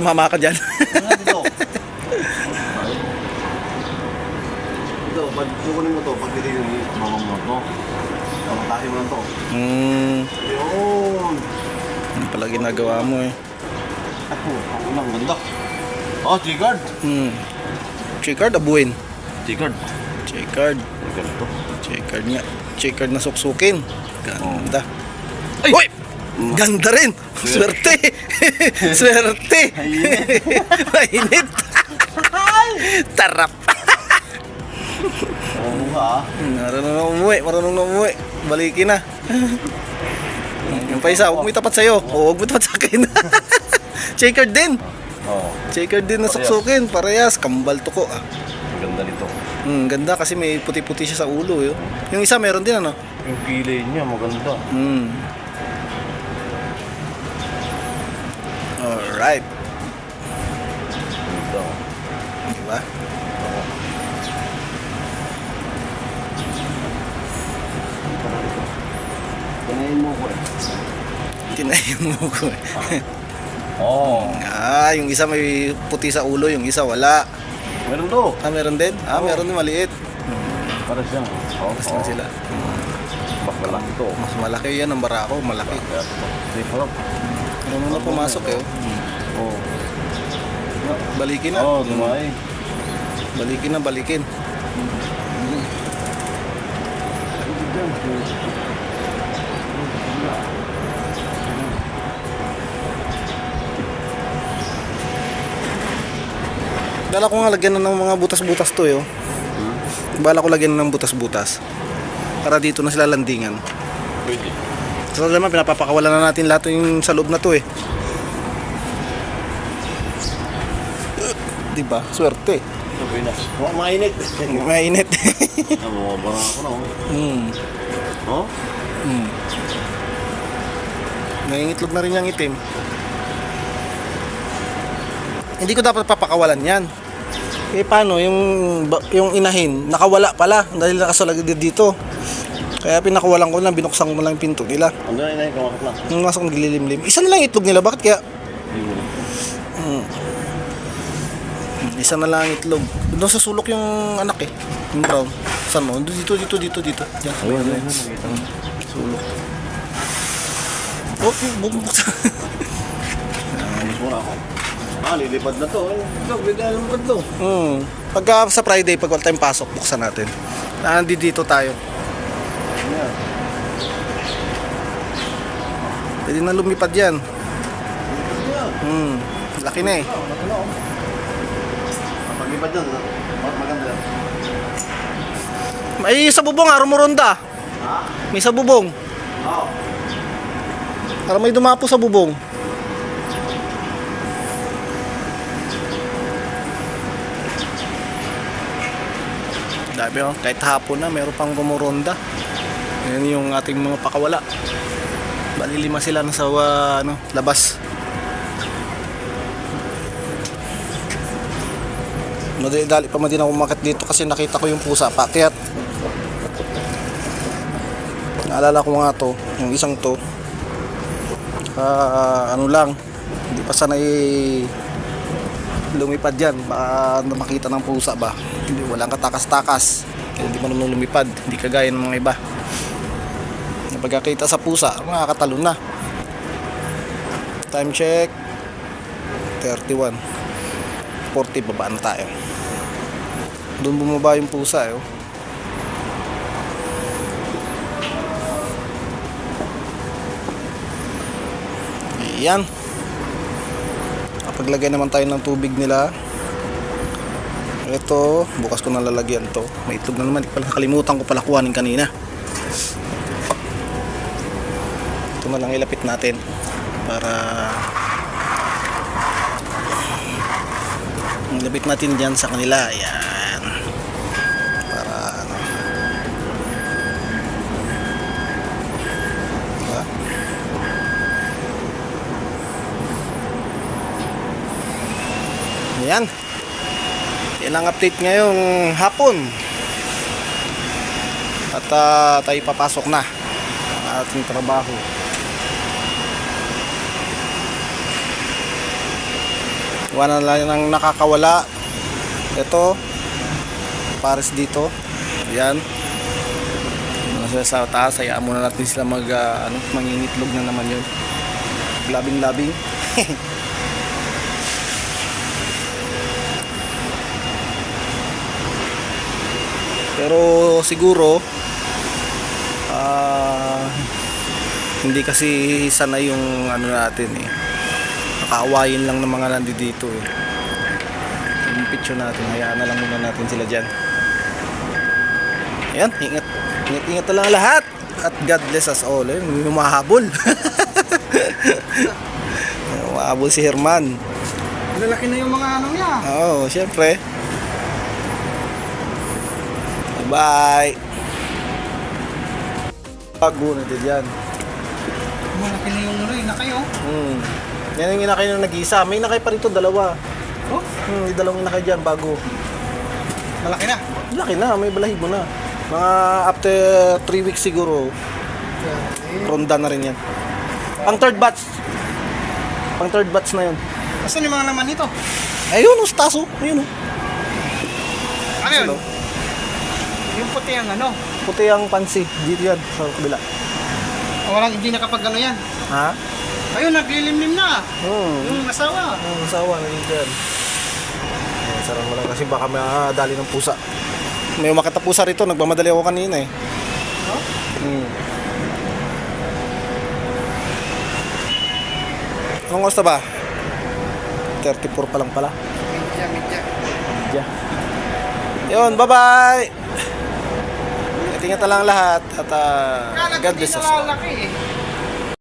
Mama ka dyan. Ano dito? Ito, pag kukunin mo to, pag titignan mo yung mga mo to, kamatahin mo lang to. hmm. Yun! Ano pala ginagawa mo eh. Ako, ang unang ganda. Oh, G-card! Hmm. Checkard, abuin. G-card. Checkard. G-card to. Checkard nga. Checkard na suksukin. Ganda. Ay! Uy! Ganda rin! Swerte! Swerte! Mainit! Tarap! Marunong na umuwi, marunong na umuwi. Balikin na. Yung pa isa, huwag mo itapat sa'yo. O, huwag mo itapat sa akin. Checkered din. Oo. Checkered din na suksukin. Parehas, kambal to ko. Ah. Ganda nito. Hmm, ganda kasi may puti-puti siya sa ulo. Yo. Yung isa meron din ano. Yung kilay niya, maganda. Hmm. Alright. Ganda. Diba? Panayin mo ko eh. Tinayin mo ko eh. Oo. Ah, yung isa may puti sa ulo, yung isa wala. Meron to. Ah, meron din? Ah, Oo. meron din maliit. Para siyang. Oo. Mas lang sila. Mas malaki to. Mas malaki yan ang barako, malaki. Kaya. Marunong na pumasok eh. oh. Oo. Balikin na. Oo, dumay. Balikin na, balikin. Bala ko nga lagyan na ng mga butas-butas to eh. oh. Bala ko lagyan na ng butas-butas. Para dito na sila landingan. Pwede. So naman pinapapakawalan na natin lahat yung sa loob na to eh. Diba? Swerte. Sabi na. Huwag mainit. Mainit. Bumabara ako na. oh. hmm. Oh? Hmm. Nangingitlog na rin yung itim. Hindi ko dapat papakawalan yan. Eh paano, yung, ba- yung inahin, nakawala pala dahil nakasalag dito. Kaya pinakawalan ko lang, binuksan ko lang yung pinto nila. Ano na inay, kamakot na. Nung nasa kong gililimlim. Isa na lang itlog nila, bakit kaya? Hmm, Isa na lang ang itlog. Doon sa sulok yung anak eh. Yung brown. Saan mo? Dito, dito, dito, dito. Diyan. Ayun, ayun, ayun. Sulok. Oh, bubuksan. Alis muna ako. Ah, lilipad na to. Ay, Ito, bigyan mo to. Hmm. Pagka sa Friday, pag wala tayong pasok, buksan natin. Ah, dito tayo. Yan. Pwede na lumipad yan. Yan. Hmm. Laki na eh. Oh. Pag-lipad dyan, ah. Mag- maganda. May sa bubong ah, rumuronda. Ha? May sa bubong. Oo. Para may dumapo sa bubong. Dami oh, kahit hapon na, meron pang rumuronda. Yan yung ating mga pakawala. Bali lima sila nasa ah, ano, labas. Madali pa man din ako umakit dito kasi nakita ko yung pusa paakyat. Naalala ko nga to, yung isang to. Ah, ano lang, hindi pa sanay lumipad yan. Baka makita ng pusa ba. Hindi, walang katakas-takas. Hindi marunong lumipad. Hindi kagaya ng mga iba. Pagkakita sa pusa, makakatalon na. Time check. 31. 40 baba na tayo. Doon bumaba yung pusa eh. oh. Ayan. Kapaglagay naman tayo ng tubig nila. Ito, bukas ko na lalagyan to. May itlog na naman. Pala, kalimutan ko pala kuhanin kanina. Ito na lang ilapit natin para ilapit natin dyan sa kanila. Ayan. Para ano. Diba? Ayan. Yan ang update ngayong hapon. At ah, tayo papasok na ang ating trabaho. Iwanan lang ng nakakawala. Ito. Pares dito. Ayan. Nasa sa taas, hayaan muna natin sila mag, ah, ano, mangingitlog na naman yun. Labing-labing. Pero siguro ah hindi kasi sana yung ano natin eh. Nakaawayin lang ng mga nandito eh. Yung picture natin, hayaan na lang muna natin sila dyan. Ayan, ingat. Ingat, ingat na lang lahat. At God bless us all. Eh, humahabol. Humahabol si Herman. Lalaki na yung mga ano niya. Oo, syempre. Bye. Bago na din yan. Malaki na yung ano eh, nakay oh. Hmm. Yan yung inakay na nag-isa. May inakay pa rito, dalawa. Oh, Hmm, may dalawang inakay dyan, bago. malaki na. Laki na, may balahibo na. Mga after 3 weeks siguro, ronda na rin yan. Pang third batch. Pang third batch na yun. Asan yung mga naman nito? Ayun, oh, staso. Ayun, oh. Ano yun? Sino? Yung puti ang ano. Puti ang pansi. Dito yan, sa kabila. Walang hindi nakapag ano yan. Ha? Ayun, naglilimlim na. Hmm. Yung asawa. Ang asawa na dito yan. Eh, sarang mo lang kasi baka madali ng pusa. May umakit na pusa rito, nagmamadali ako kanina eh. Oh? Hmm. Anong na ba? 34 pa lang pala. Medya, medya. Yeah. Yun, bye-bye! Ingat na lang lahat at uh, Kala ko God di bless us all. nalalaki eh.